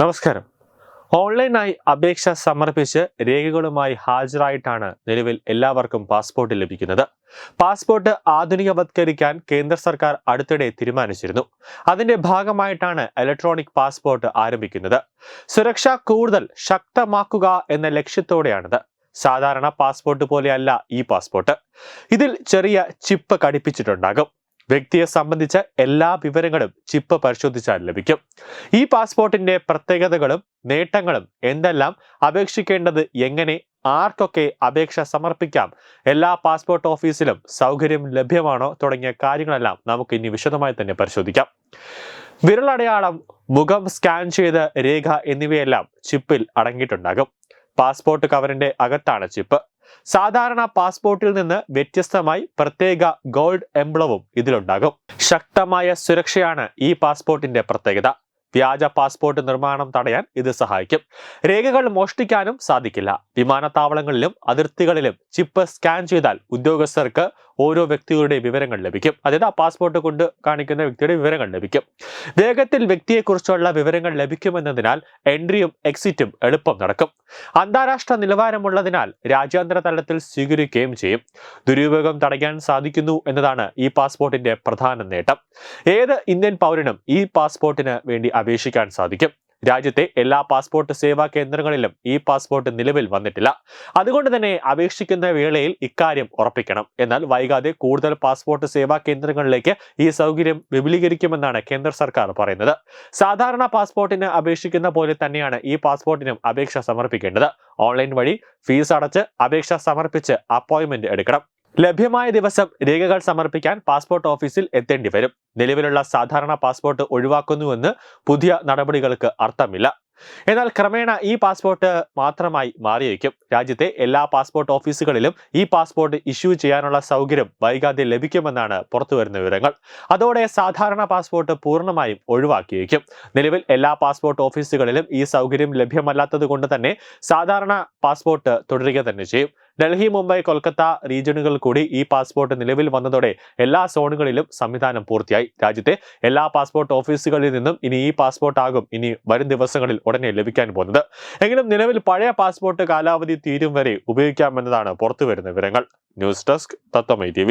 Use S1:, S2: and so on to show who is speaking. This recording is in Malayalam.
S1: നമസ്കാരം. ഓൺലൈനായി അപേക്ഷ സമർപ്പിച്ച് രേഖകളുമായി ഹാജരായിട്ടാണ് നിലവിൽ എല്ലാവർക്കും പാസ്പോർട്ട് ലഭിക്കുന്നത്. പാസ്പോർട്ട് ആധുനികവത്കരിക്കാൻ കേന്ദ്ര സർക്കാർ അടുത്തിടെ തീരുമാനിച്ചിരുന്നു. അതിന്റെ ഭാഗമായിട്ടാണ് ഇലക്ട്രോണിക് പാസ്പോർട്ട് ആരംഭിക്കുന്നത്. സുരക്ഷ കൂടുതൽ ശക്തമാക്കുക എന്ന ലക്ഷ്യത്തോടെയാണിത്. സാധാരണ പാസ്പോർട്ട് പോലെയല്ല ഈ പാസ്പോർട്ട്. ഇതിൽ ചെറിയ ചിപ്പ് ഘടിപ്പിച്ചിട്ടുണ്ടാകും. വ്യക്തിയെ സംബന്ധിച്ച എല്ലാ വിവരങ്ങളും ചിപ്പ് പരിശോധിച്ചാൽ ലഭിക്കും. ഈ പാസ്പോർട്ടിന്റെ പ്രത്യേകതകളും നേട്ടങ്ങളും എന്തെല്ലാം അപേക്ഷിക്കേണ്ടത് എങ്ങനെ ആർക്കൊക്കെ അപേക്ഷ സമർപ്പിക്കാം എല്ലാ പാസ്പോർട്ട് ഓഫീസിലും സൗകര്യം ലഭ്യമാണോ തുടങ്ങിയ കാര്യങ്ങളെല്ലാം നമുക്ക് ഇനി വിശദമായി തന്നെ പരിശോധിക്കാം. വിരലടയാളം മുഖം സ്കാൻ ചെയ്ത രേഖ എന്നിവയെല്ലാം ചിപ്പിൽ അടങ്ങിയിട്ടുണ്ടാകും. പാസ്പോർട്ട് കവറിന്റെ അകത്താണ് ചിപ്പ്. സാധാരണ പാസ്പോർട്ടിൽ നിന്ന് വ്യത്യസ്തമായി പ്രത്യേക ഗോൾഡ് എംബ്ലവും ഇതിലുണ്ടാകും. ശക്തമായ സുരക്ഷയാണ് ഈ പാസ്പോർട്ടിന്റെ പ്രത്യേകത. വ്യാജ പാസ്പോർട്ട് നിർമ്മാണം തടയാൻ ഇത് സഹായിക്കും. രേഖകൾ മോഷ്ടിക്കാനും സാധിക്കില്ല. വിമാനത്താവളങ്ങളിലും അതിർത്തികളിലും ചിപ്പ് സ്കാൻ ചെയ്താൽ ഉദ്യോഗസ്ഥർക്ക് ഓരോ വ്യക്തികളുടെയും വിവരങ്ങൾ ലഭിക്കും. അതായത് ആ പാസ്പോർട്ട് കൊണ്ട് കാണിക്കുന്ന വ്യക്തിയുടെ വിവരങ്ങൾ ലഭിക്കും. വേഗത്തിൽ വ്യക്തിയെക്കുറിച്ചുള്ള വിവരങ്ങൾ ലഭിക്കുമെന്നതിനാൽ എൻട്രിയും എക്സിറ്റും എളുപ്പം നടക്കും. അന്താരാഷ്ട്ര നിലവാരമുള്ളതിനാൽ രാജ്യാന്തര തലത്തിൽ സ്വീകരിക്കുകയും ചെയ്യും. ദുരുപയോഗം തടയാൻ സാധിക്കുന്നു എന്നതാണ് ഈ പാസ്പോർട്ടിന്റെ പ്രധാന നേട്ടം. ഏത് ഇന്ത്യൻ പൗരനും ഈ പാസ്പോർട്ടിന് വേണ്ടി അപേക്ഷിക്കാൻ സാധിക്കും. രാജ്യത്തെ എല്ലാ പാസ്പോർട്ട് സേവാ കേന്ദ്രങ്ങളിലും ഈ പാസ്പോർട്ട് നിലവിൽ വന്നിട്ടില്ല. അതുകൊണ്ട് തന്നെ അപേക്ഷിക്കുന്ന വേളയിൽ ഇക്കാര്യം ഉറപ്പിക്കണം. എന്നാൽ വൈകാതെ കൂടുതൽ പാസ്പോർട്ട് സേവാ കേന്ദ്രങ്ങളിലേക്ക് ഈ സൗകര്യം വിപുലീകരിക്കുമെന്നാണ് കേന്ദ്ര സർക്കാർ പറയുന്നത്. സാധാരണ പാസ്പോർട്ടിന് അപേക്ഷിക്കുന്ന പോലെ തന്നെയാണ് ഈ പാസ്പോർട്ടിനും അപേക്ഷ സമർപ്പിക്കേണ്ടത്. ഓൺലൈൻ വഴി ഫീസ് അടച്ച് അപേക്ഷ സമർപ്പിച്ച് അപ്പോയിന്റ്മെന്റ് എടുക്കണം. ലഭ്യമായ ദിവസം രേഖകൾ സമർപ്പിക്കാൻ പാസ്പോർട്ട് ഓഫീസിൽ എത്തേണ്ടി വരും. നിലവിലുള്ള സാധാരണ പാസ്പോർട്ട് ഒഴിവാക്കുന്നുവെന്ന് പുതിയ നടപടികൾക്ക് അർത്ഥമില്ല. എന്നാൽ ക്രമേണ ഈ പാസ്പോർട്ട് മാത്രമായി മാറിയിരിക്കും. രാജ്യത്തെ എല്ലാ പാസ്പോർട്ട് ഓഫീസുകളിലും ഈ പാസ്പോർട്ട് ഇഷ്യൂ ചെയ്യാനുള്ള സൗകര്യം വൈകാതെ ലഭിക്കുമെന്നാണ് പുറത്തുവരുന്ന വിവരങ്ങൾ. അതോടെ സാധാരണ പാസ്പോർട്ട് പൂർണമായും ഒഴിവാക്കിയേക്കും നിലവിൽ എല്ലാ പാസ്പോർട്ട് ഓഫീസുകളിലും ഈ സൗകര്യം ലഭ്യമല്ലാത്തത് തന്നെ സാധാരണ പാസ്പോർട്ട് തുടരുക തന്നെ ചെയ്യും. ഡൽഹി മുംബൈ കൊൽക്കത്ത റീജിയനുകൾ കൂടി ഈ പാസ്പോർട്ട് നിലവിൽ വന്നതോടെ എല്ലാ സോണുകളിലും സംവിധാനം പൂർത്തിയായി. രാജ്യത്തെ എല്ലാ പാസ്പോർട്ട് ഓഫീസുകളിൽ നിന്നും ഇനി ഈ പാസ്പോർട്ട് ആകും ഇനി വരും ദിവസങ്ങളിൽ ഉടനെ ലഭിക്കാൻ പോകുന്നത്. എങ്കിലും നിലവിൽ പഴയ പാസ്പോർട്ട് കാലാവധി തീരും വരെ ഉപയോഗിക്കാമെന്നതാണ് പുറത്തുവരുന്ന വിവരങ്ങൾ. ന്യൂസ് ഡെസ്ക് തത്വമൈ ടി